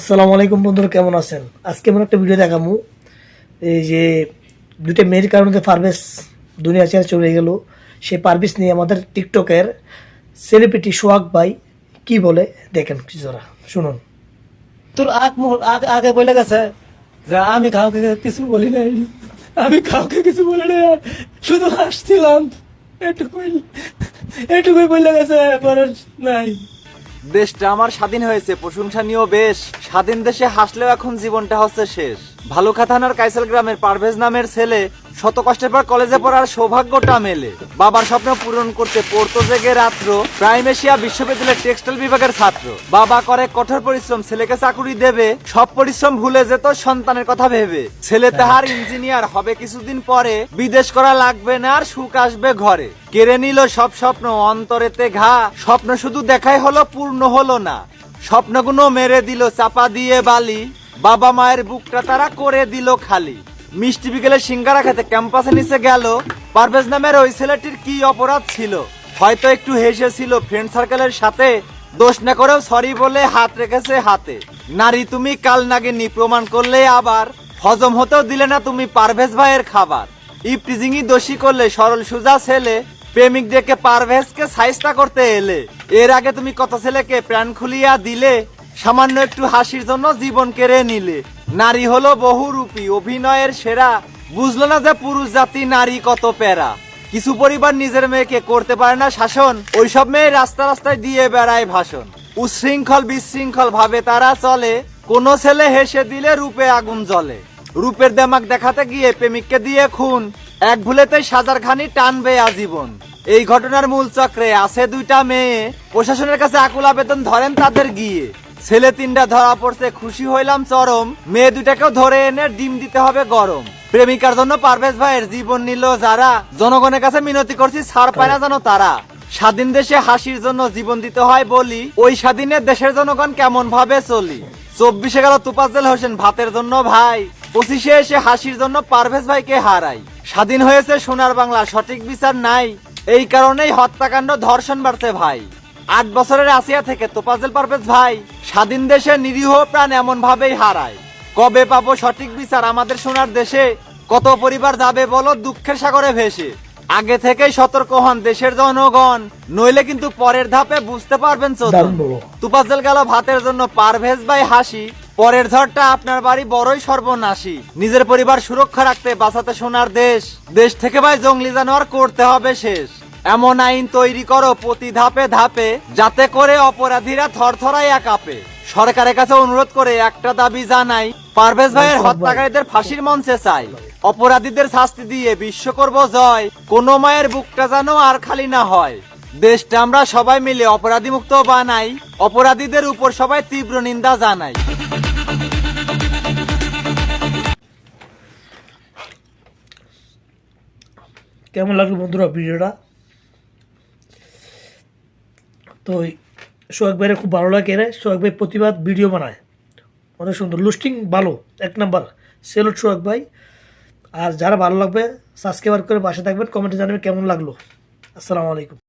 আসসালামু আলাইকুম বন্ধুরা, কেমন আছেন? আজকে এমন একটা ভিডিও দেখামু এই যে দুইটা মেয়ের কারণে পারভেজ দুনিয়া ছেড়ে চলে গেল সেই পারভেজ নিয়ে আমাদের টিকটকের সেলিব্রিটি সোহাগ ভাই কি বলে, দেখেন কিছুরা শুনুন। তোর আগ আগ- আগে বলে গেছে যে আমি কাউকে কিছু বলি নাই। আমি কাউকে কিছু বলি নাই। শুধু হাসছিলাম। এটুকুই এটুকুই বলে গেছে পরে নাই। দেশটা আমার স্বাধীন হয়েছে প্রশংসনীয় বেশ। স্বাধীন দেশে হাসলেও এখন জীবনটা হচ্ছে শেষ। ভালুকা থানার কাইসাল গ্রামের পারভেজ নামের ছেলে শত কষ্টের পর কলেজে পড়ার সৌভাগ্যটা মেলে। বাবার স্বপ্ন পূরণ করতে পড়তো জেগে রাত্র, প্রাইম এশিয়া বিশ্ববিদ্যালয়ের টেক্সটাইল বিভাগের ছাত্র। বাবা করে কঠোর পরিশ্রম, ছেলেকে চাকুরি দেবে, সব পরিশ্রম ভুলে যেত সন্তানের কথা ভেবে। ছেলে তাহার ইঞ্জিনিয়ার, হবে কিছুদিন পরে বিদেশ করা লাগবে না আর সুখ আসবে ঘরে। কেড়ে নিল সব স্বপ্ন, অন্তরেতে ঘা, স্বপ্ন শুধু দেখাই হলো, পূর্ণ হলো না। স্বপ্নগুলো মেরে দিল, চাপা দিয়ে বালি। বাবা মায়ের বুকটা তারা করে দিল খালি। মিষ্টি বিকেলে সিঙ্গারা খেতে ক্যাম্পাসে নিচে গেল। পারভেজ নামের ওই ছেলেটির কি অপরাধ ছিল? হয়তো একটু হেসেছিল ফ্রেন্ড সার্কেলের সাথে। দোষ না করেও সরি বলে হাত রেখেছে হাতে। নারী তুমি, কাল নাগিনী, প্রমাণ করলে আবার। হজম হতেও দিলে না তুমি পারভেজ ভাইয়ের খাবার। ইপটিজিংই দোষী করলে সরল সুজা ছেলে। প্রেমিক ডেকে পারভেজকে সাইজটা করতে এলে। এর আগে তুমি কত ছেলেকে প্রাণ খুলিয়া দিলে, সামান্য একটু হাসির জন্য জীবন কেড়ে নিলে। নারী হলো বহুরূপী, অভিনয়ের সেরা। বুঝলো না যে পুরুষ জাতি, নারী কত প্যারা। কিছু পরিবার নিজের মেয়েকে করতে পারে না, শাসন। ওইসব মেয়ে রাস্তা রাস্তায় দিয়ে বেড়ায় ভাষণ। উশৃঙ্খল বিশৃঙ্খল ভাবে তারা চলে। কোন ছেলে হেসে দিলে রূপে আগুন জ্বলে। রূপের দেমাক দেখাতে গিয়ে প্রেমিককে দিয়ে খুন। এক ভুলেতেই সাজার খানি টানবে আজীবন। এই ঘটনার মূল চক্রে আছে দুইটা মেয়ে। প্রশাসনের কাছে আকুল আবেদন ধরেন তাদের গিয়ে। ছেলে তিনটা ধরা পড়ছে, খুশি হইলাম চরম। মেয়ে দুটাকেও ধরে এনে ডিম দিতে হবে গরম। প্রেমিকার জন্য পারভেজ ভাইয়ের জীবন নিল যারা। জনগণের কাছে মিনতি করছি, ছাড় পায় না যেন তারা। স্বাধীন দেশে হাসির জন্য জীবন দিতে হয় বলি, ওই স্বাধীনে দেশের জনগণ কেমন ভাবে চলি? চব্বিশে গেল তুপাজেল হোসেন, ভাতের জন্য ভাই। পঁচিশে এসে হাসির জন্য পারভেজ ভাইকে হারাই। স্বাধীন হয়েছে সোনার বাংলা, সঠিক বিচার নাই। এই কারণেই হত্যাকাণ্ড ধর্ষণ বাড়ছে ভাই। আট বছরের আসিয়া থেকে তোপাজেল পারভেজ ভাই। স্বাধীন দেশে নিরীহ প্রাণ এমন ভাবেই হারায়। কবে পাবো সঠিক বিচার আমাদের সোনার দেশে? কত পরিবার যাবে বলো দুঃখের সাগরে ভেসে? আগে থেকেই সতর্ক হন দেশের জনগণ। নইলে কিন্তু পরের ধাপে বুঝতে পারবেন। তুপাজেল গেল ভাতের জন্য পারভেজ ভাই হাসি। পরের ঝড়টা আপনার বাড়ি বড়ই সর্বনাশী। নিজের পরিবার সুরক্ষা রাখতে বাঁচাতে সোনার দেশ। দেশ থেকে ভাই জঙ্গলি জানোয়ার করতে হবে শেষ। এমন আইন তৈরি করো প্রতি ধাপে ধাপে যাতে করে অপরাধীরা থরথরাইয়া কাঁপে সরকারের কাছে অনুরোধ করে একটা দাবি জানাই পারভেজ ভাইয়ের হত্যাকারীদের ফাঁসির মঞ্চে চাই। অপরাধীদের শাস্তি দিয়ে বিশ্ব করব জয় কোন মায়ের বুকটা যেন আর খালি না হয়। দেশটা আমরা সবাই মিলে অপরাধী মুক্ত বানাই অপরাধীদের উপর সবাই তীব্র নিন্দা জানাই। কেমন লাগল বন্ধুরা ভিডিওটা? তো সোহাগ ভাইয়ের খুব ভালো লাগে রে। সোহাগ ভাই প্রতিবাদ ভিডিও বানায়। অনেক সুন্দর। লুস্টিং ভালো, এক নাম্বার। সেলুট সোহাগ ভাই। আর যারা ভালো লাগবে সাবস্ক্রাইবার করে বাসে থাকবেন কমেন্টে জানাবেন কেমন লাগল। আসসালামু আলাইকুম।